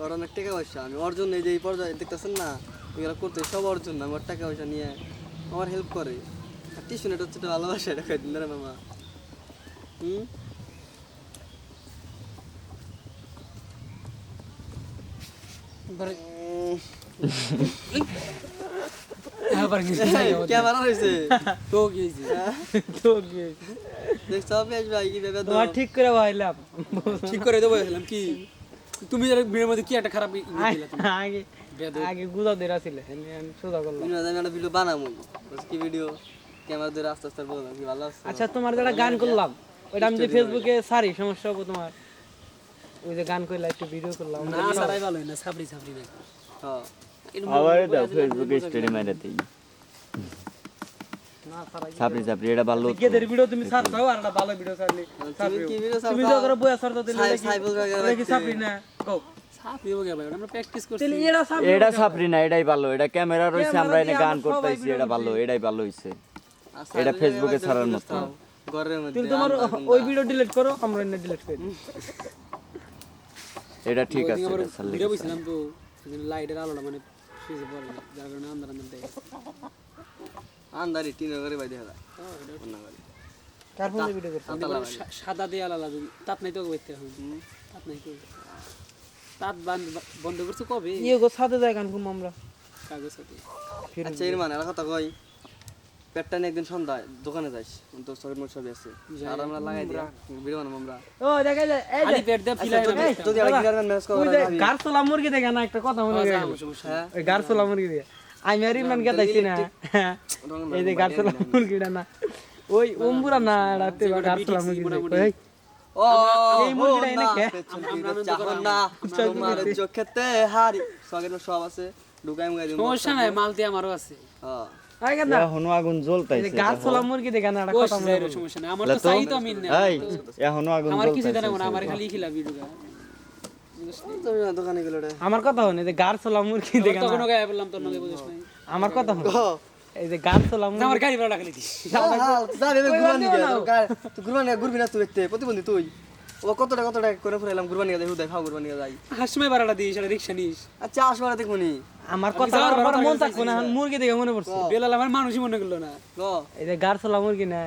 ওর অনেক টাকা পয়সা আমি ওর জন্য এই যে এই পর্যায়ে দেখতেছেন না এগুলো করতে সব ওর জন্য আমার টাকা পয়সা নিয়ে আমার হেল্প করে। আর টিউশন এটা হচ্ছে ভালোবাসা এটা খাই দিন মামা? হুম? তোমার ঠিক করে ভাইলাম ঠিক করে দেবো কি? তুমি বিয়ের মধ্যে কি একটা খারাপ ই- ই দিলা তুমি? আগে গুজা দেরা ছিল আমি সোজা করলাম। আমি একটা ভিডিও বানাবো কি ভিডিও ক্যামেরা ধরে আস্তে আস্তে বললাম কি ভালো আছে? আচ্ছা তোমার যেটা গান করলাম ওইটা আমি যে ফেসবুকে সারি সমস্যা হব তোমার। ওই যে গান করলাম একটু ভিডিও করলাম। না সারাই ভালো না সাবরি সাবরি না হ্যাঁ আবার দাও ফেসবুকে স্টোরি মেরে দিই। সাপড়ি সাপড়ি এটা ভালো গেদের ভিডিও তুমি সার দাও আর একটা ভালো ভিডিও সারলি তুমি কি ভিডিও তুমি তো করে বইয়া সার দাও দিলে সাই- কি সাইবল গায়ে ওটা কি সাপড়ি না? কও। এটা সাপড়ি না এটাই ভালো। এটা ক্যামেরা রয়েছে আমরা এনে গান করতেছি এটা ভালো এটাই ভালো হইছে। এটা ফেসবুকে ছাড়ার মতো। তুমি তোমার ওই ভিডিও ডিলিট করো আমরা এনে ডিলিট করি এটা ঠিক আছে এটা ছাড়লে ভিডিও বলছিলাম তো লাইটের আলোটা মানে যার কারণে আন্দার আন্দার দেয়। আন্দারি টিনের ঘরে অন্য। কার ফোনে ভিডিও সাদা দিয়ে আলাদা তাত নাই তো বইতে তাত নাই তো। তাত বন্ধ করছ কবে? ইয়ে গো যায় গান আমরা। কাগজ সাথে। আচ্ছা এর মানে কথা কই। পেটটা নিয়ে একদিন সন্ধ্যায় দোকানে যাইস। তো সকেট মোট সবই আছে। আর আমরা লাগাই ভিডিও বানাবো আমরা। ও দেখা যায়। এই খালি পেট দিয়ে ফিলাই যদি ওই করা যে মুরগি দেখে না একটা কথা মনে গেল। হ্যাঁ ওই গারসোলা মুরগি দিয়ে। আমি আর ইমরান গেতাইছি না। এই যে গারসোলা মুরগিটা না। ওই ওম্বুরা না রাতে গারসোলা মুরগি দেখো। এই ও এই মুরগিটা এনে কে? চাহন না তোমার চোখেতে হারি সকেট মোট সব আছে ঢুকাই মুগাই দিই সমস্যা নাই মালতি আমারও আছে। হ্যাঁ আই গাদা এখনও আগুন জ্বলতাইছে গারসোলা মুরগি দেখে না কথা মনে সমস্যা নাই আমার তো চাই তো আমি না এই এখনও আগুন আমার কিছু জানা না আমার খালি খিলা ভিডিওটা তুমি না দোকানে গেলে রে আমার কথা হনে যে গারসোলা মুরগি দেখে তখন গায়ে বললাম তোর নগে বুঝিস নাই। আমার কথা হনে এই যে গারসোলা মুরগি আমার গাড়ি ভাড়া খালি দিস হাল যা রে গুরবান নিয়ে তুই গুরবান নিয়ে না তুই দেখতে প্রতিবন্ধী তুই। ও কত টাকা কত টাকা করে ফুরাইলাম গুরবান যাই হুদাই খাও গুরবান যাই। হাসমে ভাড়াটা দিস এটা রিক্সা নিস। আচ্ছা দেখব নি। আমার কথা আমার ভাড়া মন থাকব না এখন মুরগি দেখে মনে পড়ছে। বেলাল আমার মানুষই মনে করল না। এই যে গারসোলা মুরগি না